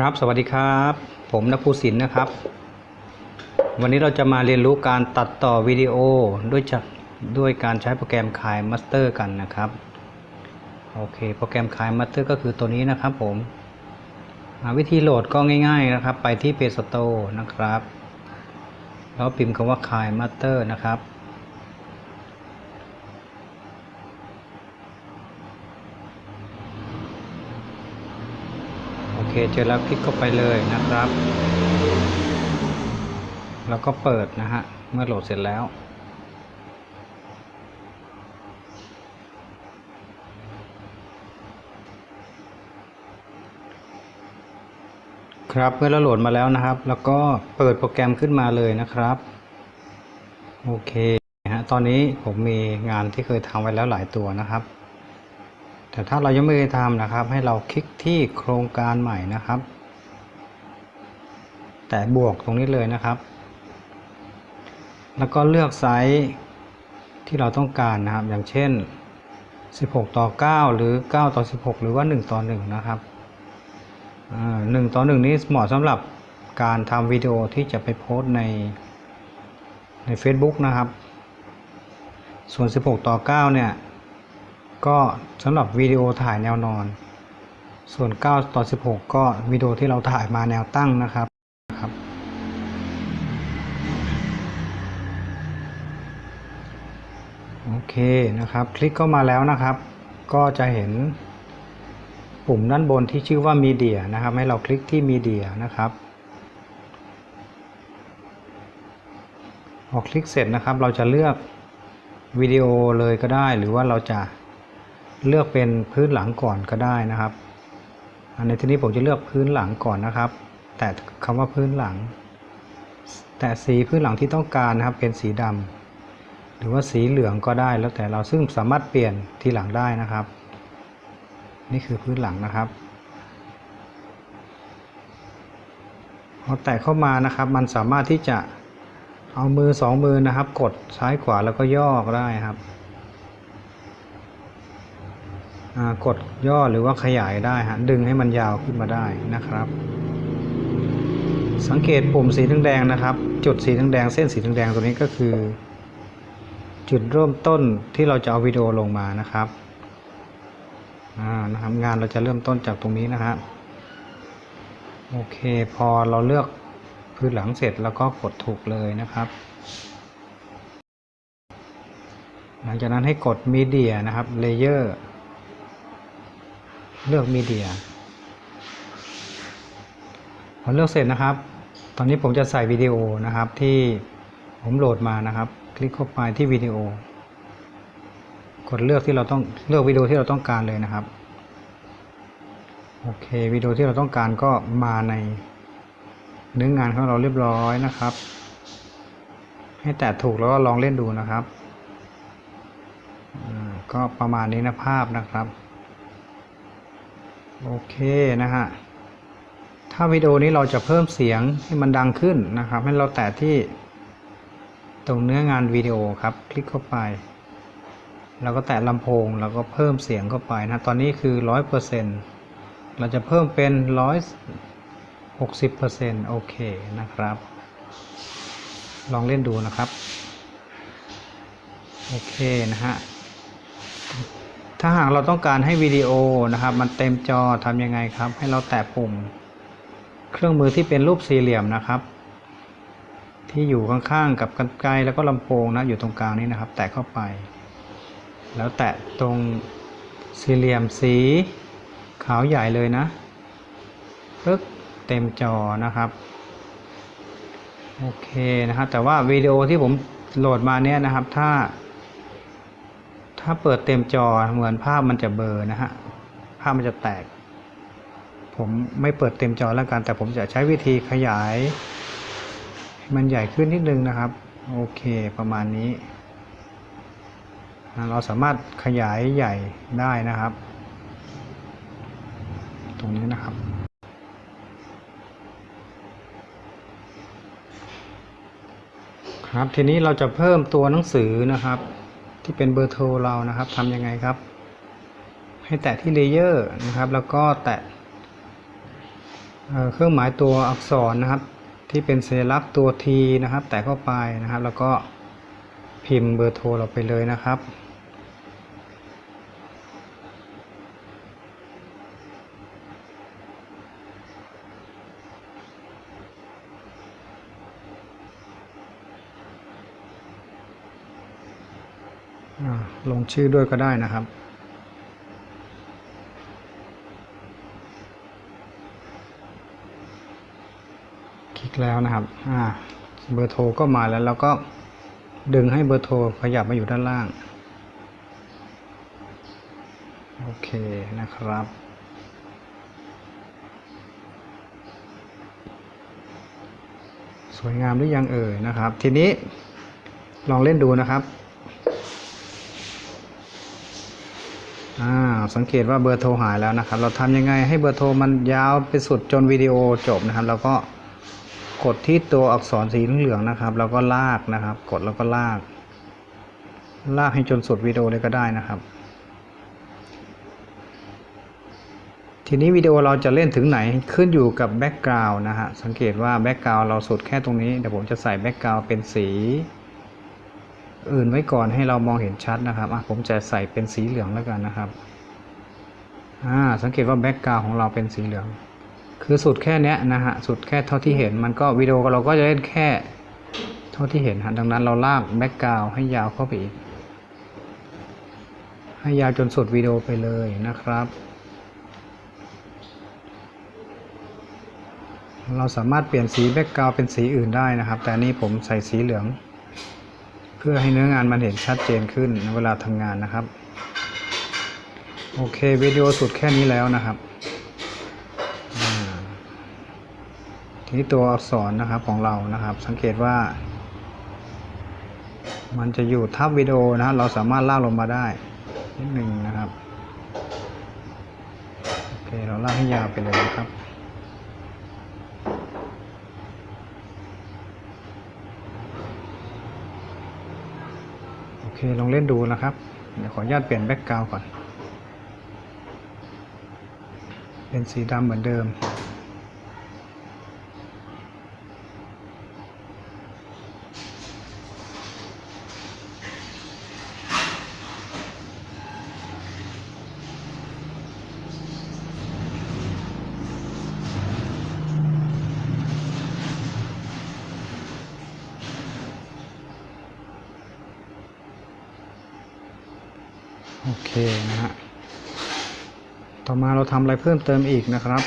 ครับสวัสดีครับ ผมนภูสินนะครับ วันนี้เราจะมาเรียนรู้การตัดต่อวิดีโอด้วยจะด้วยการใช้โปรแกรมคายมาสเตอร์กันนะครับโอเคโปรแกรมคายมาสเตอร์ก็คือตัวนี้นะครับผมวิธีโหลดก็ง่าย ๆนะครับ ไปที่ Play Store นะครับ แล้วพิมพ์คำว่าคายมาสเตอร์นะครับ เคเจอแล้วคลิกเข้าไปเลยนะครับ แล้วก็เปิดนะฮะ เมื่อโหลดเสร็จแล้ว ครับเมื่อเราโหลดมาแล้วนะครับ แล้วก็เปิดโปรแกรมขึ้นมาเลยนะครับ โอเคฮะตอนนี้ผมมีงานที่เคยทำไว้แล้วหลายตัวนะครับ แต่ถ้าเรายังไม่เคยทำนะครับ ให้เราคลิกที่โครงการใหม่นะครับ แต่บวกตรงนี้เลยนะครับ แล้วก็เลือกไซส์ที่เราต้องการนะครับ อย่างเช่น 16 ต่อ 9 หรือ 9 ต่อ 16 หรือว่า 1 ต่อ 1 นะครับอ่า1ต่อ1นี้เหมาะสำหรับการทำวิดีโอที่จะไปโพสในใน Facebook นะครับ ส่วน 16 ต่อ 9 เนี่ย ก็สำหรับวิดีโอถ่ายแนวนอน ส่วน 9 ต่อ 16 ก็วิดีโอที่เราถ่ายมาแนวตั้งนะครับครับ โอเคนะครับ คลิกเข้ามาแล้วนะครับ ก็จะเห็นปุ่มด้านบนที่ชื่อว่ามีเดียนะครับ ให้เราคลิกที่มีเดียนะครับพอคลิกเสร็จนะครับ เราจะเลือกวิดีโอเลยก็ได้ หรือว่าเราจะ เลือกเป็นพื้นหลังก่อนก็ได้นะครับในที่นี้ผมจะเลือกพื้นหลังก่อนนะครับ แต่คำว่าพื้นหลัง แต่สีพื้นหลังที่ต้องการนะครับเป็นสีดำหรือว่าสีเหลืองก็ได้แล้วแต่เราซึ่งสามารถเปลี่ยนทีหลังได้นะครับ นี่คือพื้นหลังนะครับพอแตะเข้ามานะครับ มันสามารถที่จะเอามือสองมือนะครับ กดซ้ายขวาแล้วก็ย่อก็ได้ครับ กดย่อหรือว่าขยายได้ฮะดึงให้มันยาวขึ้นมาได้นะครับ สังเกตปุ่มสีแดงนะครับ จุดสีแดงเส้นสีแดงตัวนี้ก็คือ จุดเริ่มต้นที่เราจะเอาวิดีโอลงมานะครับอ่านะครับงานเราจะเริ่มต้นจากตรงนี้นะครับโอเคพอเราเลือกพื้นหลังเสร็จแล้วก็กดถูกเลยนะครับ หลังจากนั้นให้กดมีเดียนะครับเลเยอร์ เลือกมีเดียพอเลือกเสร็จนะครับ ตอนนี้ผมจะใส่วิดีโอนะครับที่ผมโหลดมานะครับ คลิกเข้าไปที่วิดีโอกดเลือกที่เราต้องเลือกวิดีโอที่เราต้องการเลยนะครับโอเควิดีโอที่เราต้องการก็มาในเนื้องานของเราเรียบร้อยนะครับ ให้แตะถูกแล้วก็ลองเล่นดูนะครับก็ประมาณนี้นะภาพนะครับ โอเคนะฮะ ถ้าวิดีโอนี้เราจะเพิ่มเสียงให้มันดังขึ้นนะครับ ให้เราแตะที่ตรงเนื้องานวิดีโอครับ คลิกเข้าไป แล้วก็แตะลำโพง แล้วก็เพิ่มเสียงเข้าไปนะ ตอนนี้คือร้อยเปอร์เซ็นเราจะเพิ่มเป็นร้อยหกสิบเปอร์เซ็นโอเคนะครับ ลองเล่นดูนะครับ โอเคนะฮะ ถ้าหากเราต้องการให้วิดีโอนะครับ มันเต็มจอทำยังไงครับ ให้เราแตะปุ่ม เครื่องมือที่เป็นรูปสี่เหลี่ยมนะครับ ที่อยู่ข้างๆกับกันไกลแล้วก็ลำโพงนะอยู่ตรงกลางนี้นะครับ แตะเข้าไป แล้วแตะตรงสี่เหลี่ยมสีขาวใหญ่เลยนะปึ๊บเต็มจอนะครับโอเคนะครับแต่ว่าวิดีโอที่ผมโหลดมาเนี่ยนะครับ ถ้า ถ้าเปิดเต็มจอเหมือนภาพมันจะเบลอนะฮะ ภาพมันจะแตก ผมไม่เปิดเต็มจอแล้วกัน แต่ผมจะใช้วิธีขยาย มันใหญ่ขึ้นนิดนึงนะครับ โอเคประมาณนี้ เราสามารถขยายใหญ่ได้นะครับ ตรงนี้นะครับครับทีนี้เราจะเพิ่มตัวหนังสือนะครับ ที่เป็นเบอร์โทรเรานะครับทำยังไงครับ ให้แตะที่เลเยอร์นะครับ แล้วก็แตะเเครื่องหมายตัวอักษรนะครับ ที่เป็นสัญลักษณ์ตัว T นะครับ แตะเข้าไปนะครับ แล้วก็พิมพ์เบอร์โทรเราไปเลยนะครับ อ่า ลงชื่อด้วยก็ได้นะครับ คลิกแล้วนะครับอ่าเบอร์โทรก็มาแล้วแล้วก็ดึงให้เบอร์โทรขยับมาอยู่ด้านล่าง โอเคนะครับสวยงามหรือยังเอ่ยนะครับ ทีนี้ลองเล่นดูนะครับ อ่าสังเกตว่าเบอร์โทรหายแล้วนะครับ เราทำยังไงให้เบอร์โทรมันยาวไปสุดจนวิดีโอจบนะครับ แล้วก็กดที่ตัวอักษรสีเหลืองนะครับ แล้วก็ลากนะครับ กดแล้วก็ลาก ลากให้จนสุดวิดีโอเลยก็ได้นะครับ ทีนี้วิดีโอเราจะเล่นถึงไหนขึ้นอยู่กับแบ็กกราวน์นะฮะสังเกตว่าแบ็กกราวน์เราสุดแค่ตรงนี้เดี๋ยวผมจะใส่แบ็กกราวน์เป็นสี อื่นไว้ก่อนให้เรามองเห็นชัดนะครับผมจะใส่เป็นสีเหลืองแล้วกันนะครับสังเกตว่าแบ็กกราวของเราเป็นสีเหลือง คือสุดแค่นี้นะฮะสุดแค่เท่าที่เห็นมันก็วิดีโอเราก็จะเล่นแค่เท่าที่เห็นฮะดังนั้นเราลากแบ็กกราวให้ยาวเข้าไปอีกให้ยาวจนสุดวิดีโอไปเลยนะครับเราสามารถเปลี่ยนสีแบ็กกราวเป็นสีอื่นได้นะครับ แต่นี้ผมใส่สีเหลือง พื่อให้เนื้องานมันเห็นชัดเจนขึ้นเวลาทำงานนะครับ โอเควิดีโอสุดแค่นี้แล้วนะครับทีนี้ตัวอักษรนะครับของเรานะครับ สังเกตว่า มันจะอยู่ทับวิดีโอนะฮะเราสามารถลากลงมาได้นิดหนึ่งนะครับโอเคเราลากให้ยาวไปเลยนะครับ เคลองเล่นดูนะครับ เดี๋ยวขออนุญาตเปลี่ยนแบ็กกราวก่อน เป็นสีดำเหมือนเดิม เคนะฮะ ต่อมาเราทำอะไรเพิ่มเติมอีกนะครับ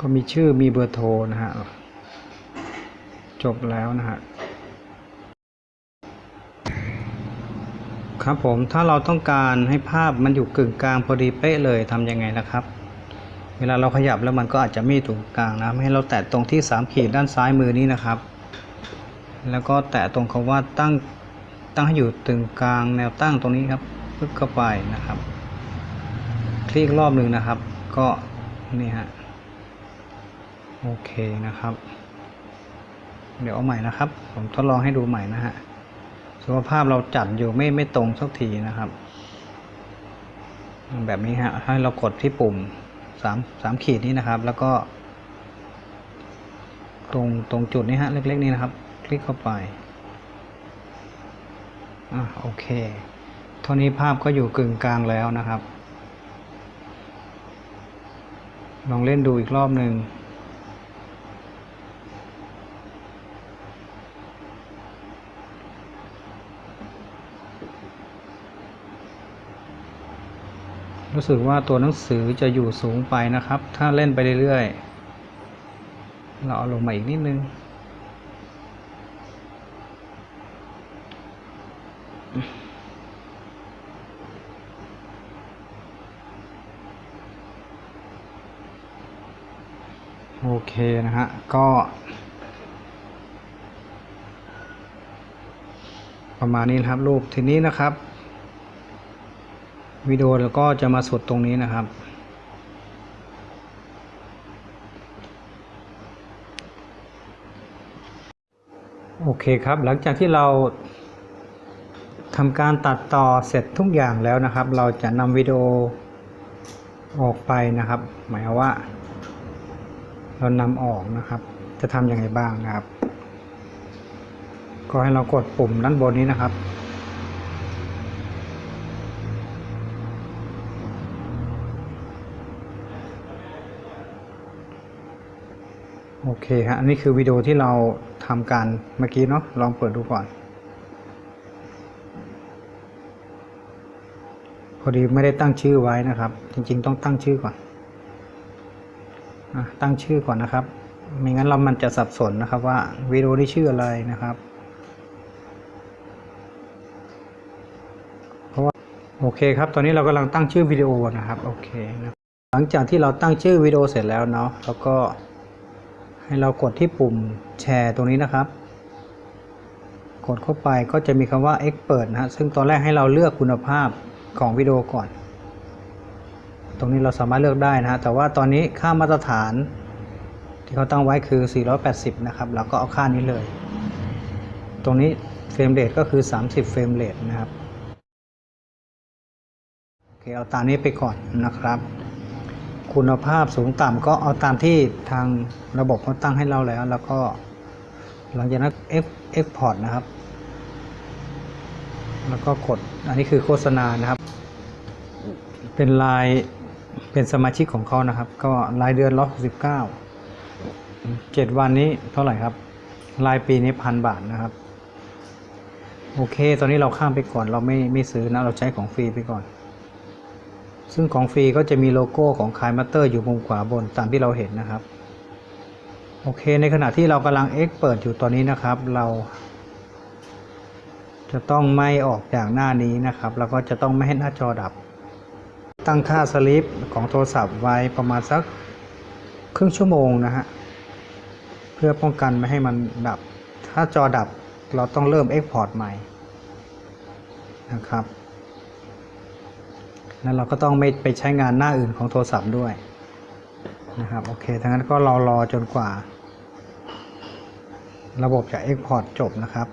ก็มีชื่อมีเบอร์โทรนะฮะ จบแล้วนะฮะ ครับผมถ้าเราต้องการให้ภาพมันอยู่กึ่งกลางพอดีเป๊ะเลยทำยังไงนะครับเวลาเราขยับแล้วมันก็อาจจะไม่ถูกกลางนะให้เราแตะตรงที่สามขีดด้านซ้ายมือนี้นะครับ แล้วก็แตะตรงคำว่าตั้งตั้งให้อยู่ตึงกลางแนวตั้งตรงนี้ครับปึ๊บเข้าไปนะครับ คลิกรอบหนึ่งนะครับ ก็นี่ฮะโอเคนะครับ เดี๋ยวเอาใหม่นะครับ ผมทดลองให้ดูใหม่นะฮะสุขภาพเราจัดอยู่ไม่ไม่ตรงสักทีนะครับ แบบนี้ฮะให้เรากดที่ปุ่มสามสามขีดนี้นะครับ แล้วก็ ตรงตรงจุดนี้ฮะเล็กๆนี้นะครับ ลิกเข้าไปอะโอเคเท่านี้ภาพก็อยู่กึ่งกลางแล้วนะครับ ลองเล่นดูอีกรอบหนึ่งรู้สึกว่าตัวหนังสือจะอยู่สูงไปนะครับ ถ้าเล่นไปเรื่อยๆ เราเอาลงมาอีกนิดนึง เคนะฮะ ก็ประมาณนี้นะครับรูปทีนี้นะครับวิดีโอแล้วก็จะมาสุดตรงนี้นะครับ โอเคครับหลังจากที่เราทำการตัดต่อเสร็จทุกอย่างแล้วนะครับ เราจะนำวิดีโอออกไปนะครับ หมายว่า เรานำออกนะครับ จะทำยังไงบ้างนะครับ ก็ให้เรากดปุ่มด้านบนนี้นะครับ โอเคครับอันนี้คือวิดีโอที่เราทำการเมื่อกี้เนาะลองเปิดดูก่อน พอดีไม่ได้ตั้งชื่อไว้นะครับ จริงๆ ต้องตั้งชื่อก่อน ตั้งชื่อก่อนนะครับ ไม่งั้นเรามันจะสับสนนะครับว่าวิดีโอนี้ชื่ออะไรนะครับ เพราะว่าโอเคครับ ตอนนี้เรากำลังตั้งชื่อวิดีโอนะครับโอเคนะหลังจากที่เราตั้งชื่อวิดีโอเสร็จแล้วเนาะแล้วก็ให้เรากดที่ปุ่มแชร์ตรงนี้นะครับ กดเข้าไปก็จะมีคำว่า Expert นะฮะซึ่งตอนแรกให้เราเลือกคุณภาพของวิดีโอก่อน ตรงนี้เราสามารถเลือกได้นะฮะแต่ว่าตอนนี้ค่ามาตรฐานที่เขาตั้งไว้คือ 480 นะครับเราก็เอาค่านี้เลย ตรงนี้เฟรมเรทก็คือ 30 เฟรมเรทนะครับโอเคเอาตามนี้ไปก่อนนะครับ คุณภาพสูงต่ำก็เอาตามที่ทางระบบเขาตั้งให้เราแล้ว แล้วก็หลังจากนั้น export นะครับ แล้วก็กดอันนี้คือโฆษณานะครับ เป็นราย เป็นสมาชิกของเขานะครับ ก็รายเดือนร้อยหกสิบเก้าเจ็ดวันนี้เท่าไหร่ครับ รายปีนี้พันบาทนะครับ โอเค ตอนนี้เราข้ามไปก่อนเราไม่ไม่ซื้อนะ เราใช้ของฟรีไปก่อน ซึ่งของฟรีก็จะมีโลโก้ของคายมัตเตอร์อยู่มุมขวาบนตามที่เราเห็นนะครับ โอเค ในขณะที่เรากำลัง X เปิดอยู่ตอนนี้นะครับ เรา จะต้องไม่ออกจากหน้านี้นะครับ แล้วก็จะต้องไม่ให้หน้าจอดับ ตั้งค่าสลิปของโทรศัพท์ไว้ประมาณสักครึ่งชั่วโมงนะฮะ เพื่อป้องกันไม่ให้มันดับ ถ้าจอดับเราต้องเริ่ม Export ใหม่นะครับ แล้วเราก็ต้องไม่ไปใช้งานหน้าอื่นของโทรศัพท์ด้วยนะครับ โอเคทั้งนั้นก็รอรอจนกว่า ระบบจะ Export จบนะครับ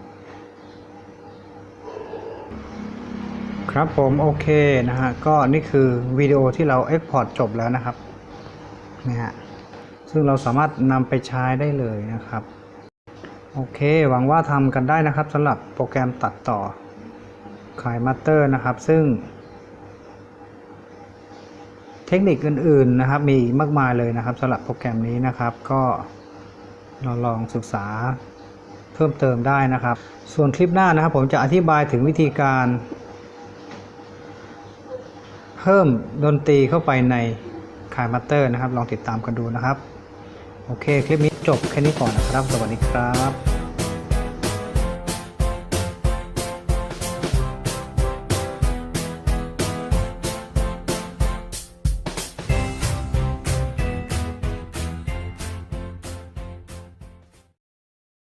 ครับผมโอเคนะฮะก็นี่คือวิดีโอที่เรา Export จบแล้วนะครับนะฮะซึ่งเราสามารถนำไปใช้ได้เลยนะครับ โอเค หวังว่าทำกันได้นะครับสำหรับโปรแกรมตัดต่อขายมัตเตอร์นะครับ ซึ่ง เทคนิคอื่น ๆนะครับ มีมากมายเลยนะครับสำหรับโปรแกรมนี้นะครับ ก็เราลองศึกษาเพิ่มเติมได้นะครับ ส่วนคลิปหน้านะครับ ผมจะอธิบายถึงวิธีการ พิ่มดนตรีเข้าไปในคายมัตเตอร์นะครับ ลองติดตามกันดูนะครับ โอเค คลิปนี้จบแค่นี้ก่อนนะครับ สวัสดีครับ